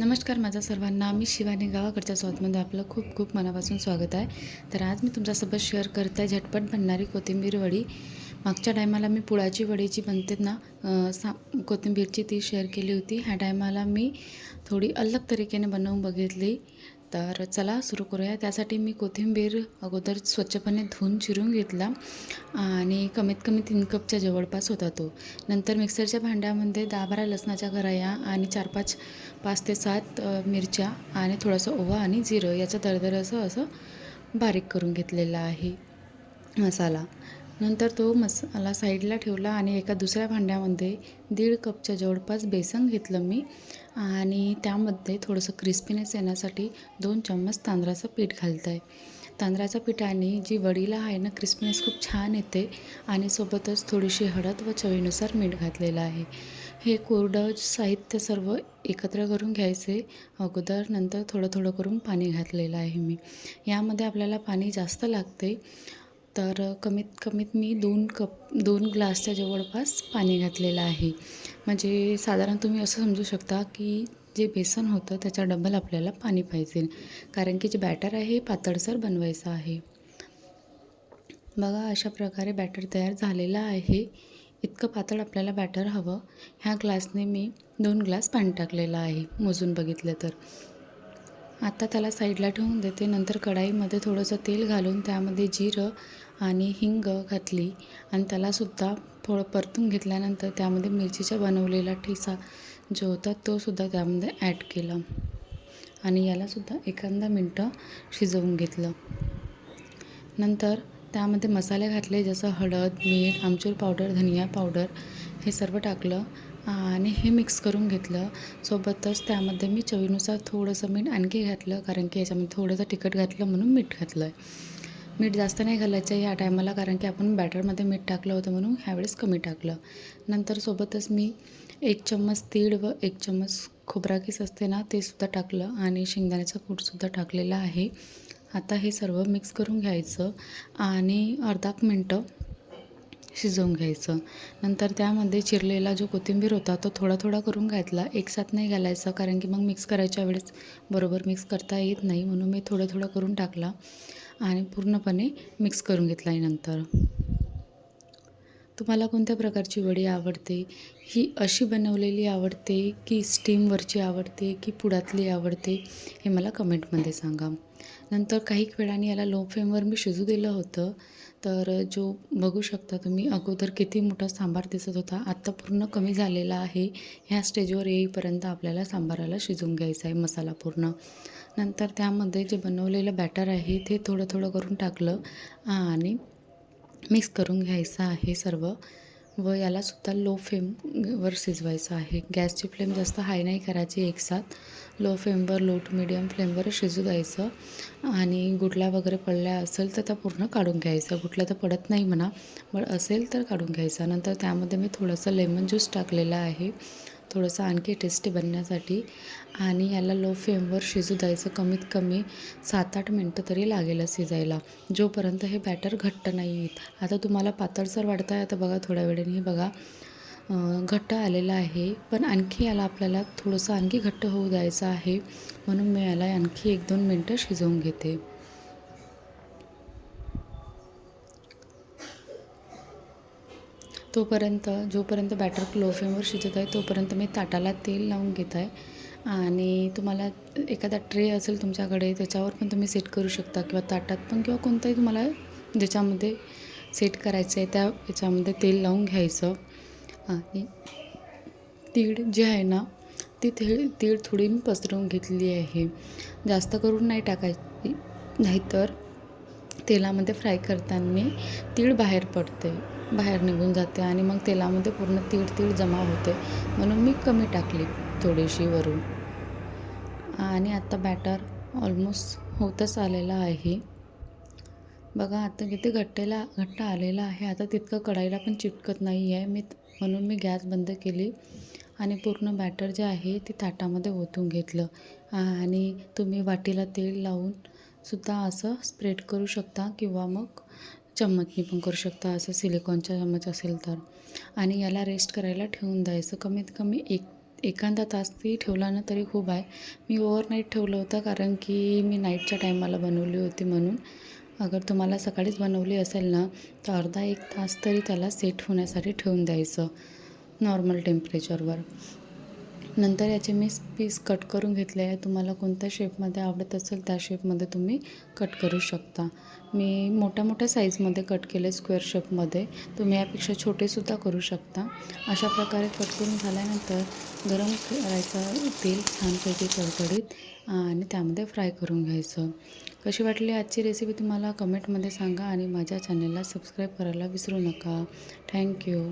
नमस्कार माझ्या सर्वांना. मी शिवानी गावाकडच्या स्वादमध्ये आपलं खूप खूप मनापासून स्वागत आहे. तर आज मी तुमच्यासोबत शेअर करत आहे झटपट बनणारी कोथिंबीर वडी. मागच्या टायमाला मी पुळाची वडी जी बनते ना सा कोथिंबीरची ती शेअर केली होती. ह्या टायमाला मी थोडी अलग तरीकेने बनवून बघितली. तर चला सुरू करूया. त्यासाठी मी कोथिंबीर अगोदर स्वच्छपणे धुवून चिरून घेतला आणि कमीत कमी तीन कपच्या जवळपास होता तो. नंतर मिक्सरच्या भांड्यामध्ये दहा बारा लसणाच्या गराया आणि चार पाच पाच ते सात मिरच्या आणि थोडंसं ओवा आणि जिरं याचं दरदर असं असं बारीक करून घेतलेलं आहे मसाला. नंतर तो मसाला साईडला ठेवला आणि एका दुसऱ्या भांड्यामध्ये दीड कपच्या जवळपास बेसन घेतलं मी. आणि त्यामध्ये थोडंसं क्रिस्पीनेस येण्यासाठी दोन चम्मच तांदळाचं पीठ घालतं आहे तांदळाच्या पिठाने जी वडीला आहे ना क्रिस्पीनेस खूप छान येते आणि सोबतच थोडीशी हळद व चवीनुसार मीठ घातलेलं आहे. हे कोरडं साहित्य सर्व एकत्र करून घ्यायचे. अगोदर नंतर थोडं थोडं करून पाणी घातलेलं आहे मी. यामध्ये आपल्याला पाणी जास्त लागते. तर कमीत कमीत मी दोन कप दोन ग्लासच्या जवळपास पाणी घातलेलं आहे. म्हणजे साधारण तुम्ही असं समजू शकता की जे बेसन होतं त्याच्या डबल आपल्याला पाणी पाहिजे. कारण की जे बॅटर आहे हे पातळसर बनवायचं आहे. बघा अशा प्रकारे बॅटर तयार झालेलं आहे. इतकं पातळ आपल्याला बॅटर हवं. ह्या ग्लासने मी दोन ग्लास पाणी टाकलेलं आहे. मोजून बघितलं तर. आता त्याला साईडला ठेवून देते. नंतर कढाईमध्ये थोडंसं तेल घालून त्यामध्ये जिरं आणि हिंग घातली. आणि त्यालासुद्धा थोडं परतून घेतल्यानंतर त्यामध्ये मिरचीचा बनवलेला ठिसा जो होता तो सुद्धा त्यामध्ये ॲड केला. आणि यालासुद्धा एखादा मिनटं शिजवून घेतलं. नंतर त्यामध्ये मसाले घातले जसं हळद मीठ आमचूर पावडर धनिया पावडर हे सर्व टाकलं. आणि हे मिक्स करून घेतलं. सोबतच त्यामध्ये मी चवीनुसार थोडंसं मीठ आणखी घातलं कारण की याच्यामध्ये थोडंसं तिखट घातलं म्हणून मीठ घातलं आहे मीठ जास्त नाही घालायचं या टायमाला कारण की आपण बॅटरमध्ये मीठ टाकलं होतं म्हणून ह्यावेळेस कमी टाकलं. नंतर सोबतच मी एक चम्मच तीळ व एक चम्मच खोबराकीस असते ना ते सुद्धा टाकलं आणि शेंगदाण्याचा कूटसुद्धा टाकलेला आहे. आता हे सर्व मिक्स करून घ्यायचं आणि अर्धा मिनटं शिजवून घ्यायचं. नंतर त्यामध्ये चिरलेला जो कोथिंबीर होता तो थोडा थोडा करून घातला. एकसाथ नाही घालायचा कारण की मग मिक्स करायच्या वेळेस बरोबर मिक्स करता येत नाही. म्हणून मी थोडं थोडं करून टाकला आणि पूर्णपणे मिक्स करून घेतला नंतर. तुम्हाला कोणत्या प्रकारची वडी आवडते? ही अशी बनवलेली आवडते की स्टीमवरची आवडते की पुडातली आवडते हे मला कमेंटमध्ये सांगा. नंतर काही वेळाने याला लो फ्लेमवर मी शिजू दिलं होतं. तर जो बघू शकता तुम्ही अगोदर किती मोठा सांबार दिसत होता आत्ता पूर्ण कमी झालेला आहे. ह्या स्टेजवर येईपर्यंत आपल्याला सांबाराला शिजवून घ्यायचा आहे मसाला पूर्ण. नंतर त्यामध्ये जे बनवलेलं बॅटर आहे ते थोडं थोडं करून टाकलं आणि मिक्स करून घ्यायचं आहे सर्व. व यालासुद्धा लो फ्लेमवर शिजवायचं आहे. गॅसची फ्लेम जास्त हाय नाही करायची एकसाथ लो फ्लेमवर लो टू मिडियम फ्लेमवर शिजू द्यायचं आणि गुटल्या वगैरे पडल्या असेल तर त्या पूर्ण काढून घ्यायचं. गुटल्या तर पडत नाही म्हणा पण असेल तर काढून घ्यायचा. नंतर त्यामध्ये मी थोडंसं लेमन ज्यूस टाकलेला आहे. थोडंसं आणखी टेस्टी बनण्यासाठी. आणि याला लो फ्लेमवर शिजू द्यायचं कमीत कमी सात आठ मिनटं तरी लागेल शिजायला. जोपर्यंत हे बॅटर घट्ट नाही येत. आता तुम्हाला पातळसर वाटतं आहे आता बघा थोड्या वेळाने हे बघा. घट्ट आलेलं आहे. पण आणखी याला आपल्याला थोडंसं आणखी घट्ट होऊ द्यायचं आहे. म्हणून मी याला आणखी एक दोन मिनटं शिजवून घेते. तोपर्यंत जोपर्यंत बॅटर लो फ्लेमवर शिजत आहे तोपर्यंत मी ताटाला तेल लावून घेत आहे. आणि तुम्हाला एखादा ट्रे असेल तुमच्याकडे त्याच्यावर पण तुम्ही सेट करू शकता किंवा ताटात पण किंवा कोणताही तुम्हाला ज्याच्यामध्ये सेट करायचं आहे त्या याच्यामध्ये तेल लावून घ्यायचं. आणि तीळ जे आहे ना ती तीळ तीळ थोडी मी पसरवून घेतली आहे. जास्त करून नाही टाकायची नाहीतर तेलामध्ये फ्राय करताना तीळ बाहेर पडते. बाहेर निघून जाते आणि मग तेलामध्ये पूर्ण तीळ तीळ जमा होते. म्हणून मी कमी टाकली थोडीशी वरून. आणि आता बॅटर ऑलमोस्ट होतच आलेला आहे. बघा आता किती घट्टेला घट्ट आलेला आहे. आता तितकं कढाईला पण चिटकत नाही आहे मी म्हणून मी गॅस बंद केली आणि पूर्ण बॅटर जे आहे ते ताटामध्ये ओतून घेतलं. आणि तुम्ही वाटीला तेल लावून सुद्धा असं स्प्रेड करू शकता किंवा मग चम्मचनी पण करू शकता असं सिलिकॉनचा चम्मच असेल तर. आणि याला रेस्ट करायला ठेवून द्यायचं. कमीत कमी एक एखादा तास ती ठेवला ना तरी खूप आहे. मी ओव्हरनाईट ठेवलं होतं कारण की मी नाईटच्या टायमाला बनवली होती म्हणून. अगर तुम्हाला सकाळीच बनवली असेल ना तर अर्धा एक तास तरी त्याला सेट होण्यासाठी ठेवून द्यायचं. नॉर्मल टेम्परेचरवर नंतर याचे मी पीस कट करून घेतले आहे. तुम्हाला कोणत्या शेपमध्ये आवडत असेल त्या शेपमध्ये तुम्ही कट करू शकता. मी मोठ्या मोठ्या साईजमध्ये कट केले स्क्वेअर शेपमध्ये तुम्ही यापेक्षा छोटेसुद्धा करू शकता. अशा प्रकारे कट करून झाल्यानंतर गरम करायचं तेल छानपैकी कडकडीत आणि त्यामध्ये फ्राय करून घ्यायचं. कशी वाटली आजची रेसिपी तुम्हाला कमेंटमध्ये सांगा आणि माझ्या चॅनलला सबस्क्राईब करायला विसरू नका. थँक्यू